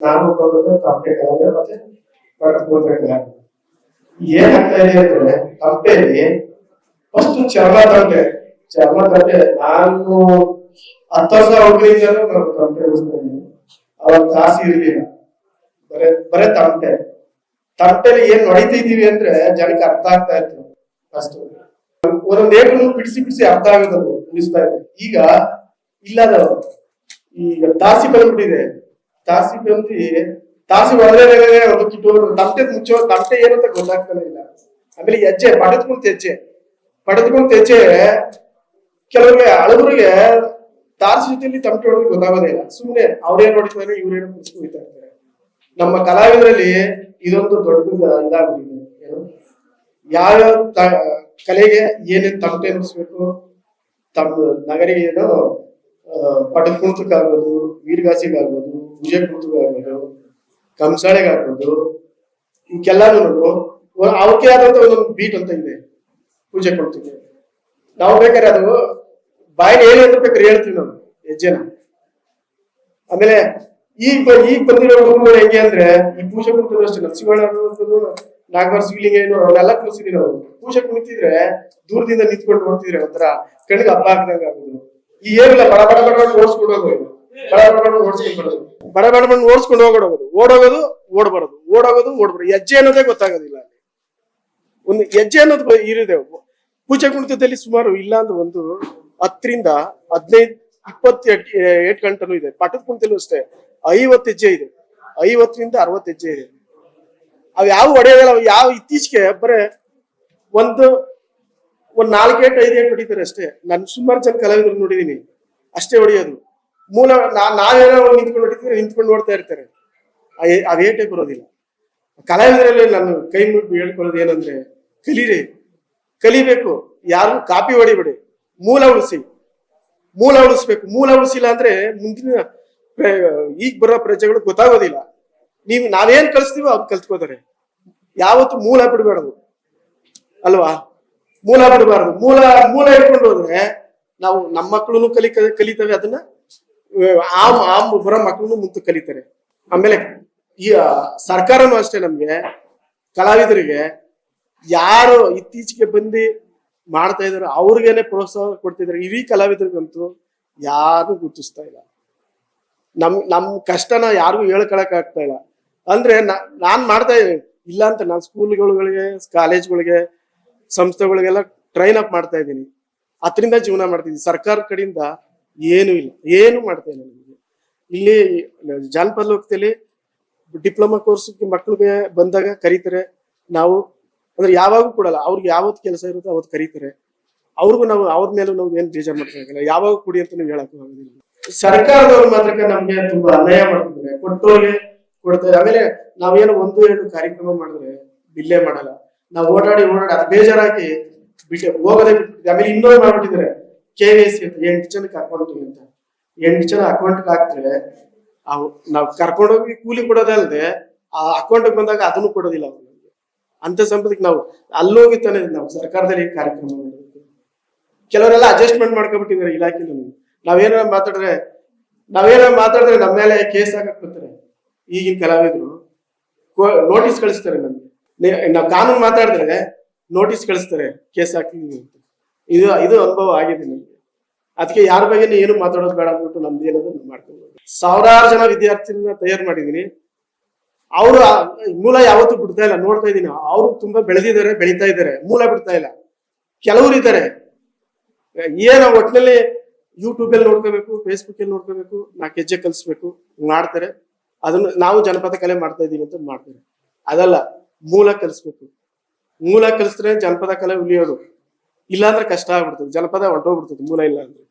ನಾನು ಬಂದದ್ದು ತಂಪೆ ಕಲಾವಿದ ಮತ್ತೆ ಪಟ್ಟಪೂರ್ವ ಕಲಾವಿದ ಏನಾಗ್ತಾ ಇದೆ ಅಂದ್ರೆ ತಂಪೆಯಲ್ಲಿ ಫಸ್ಟ್ ಚರ್ಮ ತಂಪೆ. ಚರ್ಮ ತಂಪೆ ನಾನು ಹತ್ತು ವರ್ಷ ಹುಡುಗರಿಂದಲೂ ನಾನು ತಂಪೆ ಉಳಿಸ್ತಾ ಇದ್ದೀನಿ ಅವಾಗ ಕಾಸಿ ಇರ್ಲಿಲ್ಲ. ಬರೇ ಬರೇ ತಮಟೆ ತಂಪೆಲಿ ಏನ್ ಹೊಡಿತಿದೀವಿ ಅಂದ್ರೆ ಜನಕ್ಕೆ ಅರ್ಥ ಆಗ್ತಾ ಇತ್ತು ಫಸ್ಟ್ ಒಂದೊಂದು ಏಟು ಬಿಡಿಸಿ ಬಿಡಿಸಿ ಅರ್ಥ ಆಗೋದು ಉಳಿಸ್ತಾ ಇದೆ ಈಗ ಇಲ್ಲ ಈಗ ತಾಸಿ ಬಂದ್ಬಿಟ್ಟಿದೆ. ತಾಸಿ ಬಂದು ತಾಸಿ ಒಳಗಡೆ ಕಿಟ್ಟು ತಮಟೆ ಮುಚ್ಚೋ ತಮಟೆ ಏನಂತ ಗೊತ್ತಾಗ್ತಾನೆ ಇಲ್ಲ. ಆಮೇಲೆ ಹೆಜ್ಜೆ, ಪಡೆದ್ಕೊಂತ ಹೆಜ್ಜೆ. ಪಡೆದ್ಕೊಂತ ಹೆಜ್ಜೆ, ಕೆಲವ್ರಿಗೆ, ಹಳಬರಿಗೆ ತಾಸಿ ಜೊತೆಯಲ್ಲಿ ತಮಟೆ ಹೊಡೆದ್ರೆ ಗೊತ್ತಾಗೋದೇ ಇಲ್ಲ. ಸುಮ್ಮನೆ ಅವ್ರೇನ್ ಹೊಡಿತಾರೆ ಇವ್ರೇನು ಕುಡಿಸ್ಕೊಳ್ತಾ ಇರ್ತಾರೆ. ನಮ್ಮ ಕಲಾವಿದರಲ್ಲಿ ಇದೊಂದು ದೊಡ್ಡ ಇದಾಗ್ಬಿಟ್ಟಿದೆ. ಏನು? ಯಾವ ಕಲೆಗೆ ಏನೇನು ತಮಟೆ ನುಡಿಸ್ಬೇಕು, ತಮ್ಮ ನಗರಿಗೆ ಏನು ಪಟದ ಕುಣಿತಕ್ಕಾಗ್ಬೋದು ವೀರಗಾಸಿಗಾಗ್ಬೋದು, ಪೂಜೆ ಆಗ್ಬೋದು ಕಂಸಾಳೆಗಾಗ್ಬೋದು ಇವಕ್ಕೆಲ್ಲಾನು ಅವಕ್ಕೆ ಆದಂತ ಒಂದೊಂದು ಬೀಟ್ ಅಂತ ಇದೆ ಪೂಜೆ ಕೊಡ್ತೀವಿ ನಾವು ಬೇಕಾದ್ರೆ ಅದು ಬಾಯಿನ ಹೇಳಿ ಅಂತ ಬೇಕಾದ್ರೆ ಹೇಳ್ತೀವಿ ನಾವು, ಹೆಜ್ಜೆನ. ಆಮೇಲೆ ಈಗ ಈಗ ಬಂದಿರೋ ಹುಡುಗರು ಹೆಂಗೆ ಅಂದ್ರೆ, ಈ ಪೂಜೆ ಕುಂತಿದ್ರು ಅಷ್ಟೇ ನರಸಿಂಹಣ್ಣ ನಾಗವಾರ ಶಿವಲಿಂಗೇನು ಅವನ್ನೆಲ್ಲ ಕುಣಿಸಿದೀವಿ ನಾವು. ಪೂಜೆ ಕುಣಿತಿದ್ರೆ ದೂರದಿಂದ ನಿಂತ್ಕೊಂಡು ನೋಡ್ತಿದ್ರೆ ಒಂಥರ ಕಣ್ಣಿಗೆ ಹಬ್ಬ ಹಾಕ್ದಂಗ ಆಗುದು ಏನಿಲ್ಲ ಬಡ ಬಡ ಬಡ ಓಡಿಸ್ಕೊಂಡು ಹೋಗೋದು ಬಡ ಓಡಿಸ್ಕೊಂಡು ಬಡ ಓಡಿಸ್ಕೊಂಡು ಹೋಗೋದು ಓಡೋಗೋದು, ಓಡಬಾರದು. ಓಡೋಗೋದು, ಓಡಬಾರದು. ಹೆಜ್ಜೆ ಅನ್ನೋದೇ ಗೊತ್ತಾಗೋದಿಲ್ಲ ಒಂದು ಹೆಜ್ಜೆ ಅನ್ನೋದು ಇರಿದೆ ಪೂಜೆ ಕುಣಿತದಲ್ಲಿ ಸುಮಾರು ಇಲ್ಲ ಅಂದ್ರೆ ಒಂದು ಹತ್ತರಿಂದ ಹದಿನೈದು ಇಪ್ಪತ್ತು ಏಟ್ ಗಂಟೆನೂ ಇದೆ. ಪಟ್ಟದ ಕುಣಿತಲ್ಲೂ ಅಷ್ಟೇ. ಐವತ್ತು ಹೆಜ್ಜೆ ಇದೆ. ಐವತ್ತರಿಂದ ಅರವತ್ತು ಹೆಜ್ಜೆ ಇದೆ. ಅವು ಯಾವ ಒಡೆಯೋದಿಲ್ಲ ಯಾವ ಇತ್ತೀಚೆಗೆ ಬರೇ ಒಂದು ಒಂದ್ ನಾಲ್ಕೇಟ್ ಐದು ಏಟ್ ಹೊಡಿತಾರೆ ಅಷ್ಟೇ. ನಾನು ಸುಮಾರು ಜನ ಕಲಾವಿದರು ನೋಡಿದೀನಿ. ಅಷ್ಟೇ ಹೊಡಿಯೋದು. ಮೂಲ ನಾ- ನಾವೇನೋ ನಿಂತ್ಕೊಂಡು ಹೊಡಿತೀವಿ, ನಿಂತ್ಕೊಂಡು ನೋಡ್ತಾ ಇರ್ತಾರೆ. ಆ ಏಟೇ ಬರೋದಿಲ್ಲ. ಕಲಾವಿದರಲ್ಲಿ ನಾನು ಕೈ ಮುಟ್ಟು ಹೇಳ್ಕೊಳ್ಳೋದು ಏನಂದ್ರೆ, ಕಲೀರಿ. ಕಲಿಬೇಕು. ಯಾರು ಕಾಪಿ ಹೊಡಿಬೇಡಿ. ಮೂಲ ಉಳಿಸಿ. ಮೂಲ ಉಳಿಸ್ಬೇಕು. ಮೂಲ ಉಳಿಸಿಲ್ಲ ಅಂದ್ರೆ ಮುಂದಿನ ಈಗ ಬರೋ ಪ್ರಜೆಗಳು ಗೊತ್ತಾಗೋದಿಲ್ಲ. ನೀವು, ನಾವೇನ್ ಕಲಿಸ್ತೀವೋ ಅವ್ರು ಕಲ್ತ್ಕೋತಾರೆ. ಯಾವತ್ತು ಮೂಲ ಬಿಡಬೇಡದು ಅಲ್ವಾ? ಮೂಲ ಬಿಡಬಾರ್ದು. ಮೂಲ ಮೂಲ ಇಟ್ಕೊಂಡು ಹೋದ್ರೆ ನಾವು ನಮ್ಮ ಮಕ್ಕಳು ಕಲಿ, ಕಲಿತವೆ ಅದನ್ನ, ಆ ಆ ಬರೋ ಮಕ್ಕಳು ಮುಂದೆ ಕಲಿತಾರೆ. ಆಮೇಲೆ ಈ ಸರ್ಕಾರನು ಅಷ್ಟೇ ನಮ್ಗೆ. ಕಲಾವಿದರಿಗೆ ಯಾರು ಇತ್ತೀಚೆಗೆ ಬಂದು ಮಾಡ್ತಾ ಇದಾರೆ ಅವ್ರಿಗೇನೆ ಪ್ರೋತ್ಸಾಹ ಕೊಡ್ತಿದ್ದಾರೆ, ಇಡೀ ಕಲಾವಿದರಿಗಂತೂ ಯಾರು ಗುರುತಿಸ್ತಾ ಇಲ್ಲ. ನಮ್ ನಮ್ ಕಷ್ಟನ ಯಾರಿಗೂ ಹೇಳ್ಕೊಳಕ್ ಆಗ್ತಾ ಇಲ್ಲ. ಅಂದ್ರೆ ನಾನ್ ಮಾಡ್ತಾ ಇಲ್ಲ ಅಂತ ನಾನು ಸ್ಕೂಲ್ಗಳಿಗೆ ಕಾಲೇಜ್ಗಳಿಗೆ ಸಂಸ್ಥೆಗಳಿಗೆಲ್ಲ ಟ್ರೈನ್ ಅಪ್ ಮಾಡ್ತಾ ಇದ್ದೀನಿ. ಅದರಿಂದ ಜೀವನ ಮಾಡ್ತಿದ್ದೀನಿ. ಸರ್ಕಾರ ಕಡೆಯಿಂದ ಏನು ಇಲ್ಲ. ಏನು ಮಾಡ್ತಾ ಇಲ್ಲ ಇಲ್ಲಿ ಜಾನಪದ ಲೋಕದಲ್ಲಿ ಡಿಪ್ಲೊಮಾ ಕೋರ್ಸ್ ಮಕ್ಕಳಿಗೆ ಬಂದಾಗ ಕರೀತಾರೆ. ನಾವು ಅಂದ್ರೆ ಯಾವಾಗೂ ಕೊಡಲ್ಲ. ಅವ್ರಿಗೆ ಯಾವತ್ತು ಕೆಲಸ ಇರುತ್ತೋ ಅವತ್ತು ಕರೀತಾರೆ. ಅವ್ರಿಗೂ ನಾವು ಅವ್ರ ಮೇಲೂ ನಾವು ಏನು ಬೇಜಾರ್ ಮಾಡ್ಕೊಳಕಿಲ್ಲ ಯಾವಾಗ ಕೊಡಿ ಅಂತ ನೀವು ಹೇಳಕ್ ಆಗೋದಿಲ್ಲ. ಸರ್ಕಾರದವ್ರು ಮಾತ್ರ ನಮ್ಗೆ ತುಂಬಾ ಅನ್ಯಾಯ ಮಾಡ್ತಿದ್ದಾರೆ. ಕೊಟ್ಟೋಗೆ ಕೊಡ್ತಾರೆ ಆಮೇಲೆ ನಾವೇನೋ ಒಂದು ಎರಡು ಕಾರ್ಯಕ್ರಮ ಮಾಡಿದ್ರೆ ಬಿಲ್ಲೇ ಮಾಡಲ್ಲ. ನಾವು ಓಡಾಡಿ ಓಡಾಡಿ ಅದು ಬೇಜಾರಾಗಿ ಬಿಟ್ಟು. ಹೋಗೋದೇ ಬಿಟ್ಟು ಆಮೇಲೆ ಇನ್ನೊಂದು ಮಾಡ್ಬಿಟ್ಟಿದ್ದಾರೆ. ಕೆ ವಿ ಸಿ ಅಂತ ಎಂಟು ಜನಕ್ಕೆ ಅಕೌಂಟ್ ಅಂತ. ಎಂಟು ಜನ ಅಕೌಂಟ್ ಹಾಕ್ತಾರೆ ಅವು ನಾವು ಕರ್ಕೊಂಡೋಗಿ ಕೂಲಿ ಕೊಡೋದಲ್ಲದೆ ಆ ಅಕೌಂಟ್ ಬಂದಾಗ ಅದನ್ನು ಕೊಡೋದಿಲ್ಲ ಅವ್ರು ನಮಗೆ. ಅಂತ ಸಂಪದಕ್ಕೆ ನಾವು ಅಲ್ಲೋಗಿ ತಾನೆ ನಾವು ಸರ್ಕಾರದಲ್ಲಿ ಕಾರ್ಯಕ್ರಮ ಮಾಡಬೇಕು ಕೆಲವರೆಲ್ಲ ಅಡ್ಜಸ್ಟ್ಮೆಂಟ್ ಮಾಡ್ಕೊಬಿಟ್ಟಿದ್ದಾರೆ ಇಲಾಖೆ ನಾವೇನೋ ನಾವೇನಾರ ಮಾತಾಡಿದ್ರೆ ನಾವೇನೋ ಮಾತಾಡಿದ್ರೆ ನಮ್ಮ ಮೇಲೆ ಕೇಸ್ ಹಾಕಕ್ ಬರ್ತಾರೆ. ಈಗಿನ ಕಲಾವಿದರು. ನೋಟಿಸ್ ಕಳಿಸ್ತಾರೆ ನಮ್ಗೆ. ನಾವು ಕಾನೂನು ಮಾತಾಡಿದ್ರೆ ನೋಟಿಸ್ ಕಳಿಸ್ತಾರೆ, ಕೇಸ್ ಹಾಕಿ ಅಂತ. ಇದು ಇದು ಅನುಭವ ಆಗಿದೆ ನಮಗೆ. ಅದಕ್ಕೆ ಯಾರ ಬಗ್ಗೆ ಏನು ಮಾತಾಡೋದು ಬೇಡ ಅಂದ್ಬಿಟ್ಟು ನಮ್ದು ಏನದು ಮಾಡ್ಕೊಂಡು ಸಾವಿರಾರು ಜನ ವಿದ್ಯಾರ್ಥಿನ ತಯಾರು ಮಾಡಿದ್ದೀನಿ ಅವರು ಮೂಲ ಯಾವತ್ತೂ ಬಿಡ್ತಾ ಇಲ್ಲ, ನೋಡ್ತಾ ಇದ್ದೀನಿ ಅವರು ತುಂಬಾ ಬೆಳೆದಿದ್ದಾರೆ, ಬೆಳೀತಾ ಇದ್ದಾರೆ. ಮೂಲ ಬಿಡ್ತಾ ಇಲ್ಲ. ಕೆಲವರು ಇದ್ದಾರೆ. ಏನ ಒಟ್ಟಿನಲ್ಲಿ ಯೂಟ್ಯೂಬ್ ಅಲ್ಲಿ ನೋಡ್ಕೋಬೇಕು ಫೇಸ್ಬುಕ್ ಅಲ್ಲಿ ನೋಡ್ಕೋಬೇಕು ನಾಲ್ಕು ಹೆಜ್ಜೆ ಕಲಿಸ್ಬೇಕು, ಮಾಡ್ತಾರೆ. ಅದನ್ನ ನಾವು ಜನಪದ ಕಲೆ ಮಾಡ್ತಾ ಇದ್ದೀವಿ ಅಂತ ಮಾಡ್ತಾರೆ. ಅದಲ್ಲ ಮೂಲ ಕಲಿಸ್ಬೇಕು. ಮೂಲ ಕಲಿಸಿದ್ರೆ ಜನಪದ ಕಲೆ ಉಳಿಯೋದು. ಇಲ್ಲಾಂದ್ರೆ ಕಷ್ಟ ಆಗ್ಬಿಡ್ತದೆ. ಜನಪದ ಹೊಂಟೋಗ್ಬಿಡ್ತದೆ ಮೂಲ ಇಲ್ಲ ಅಂದ್ರೆ.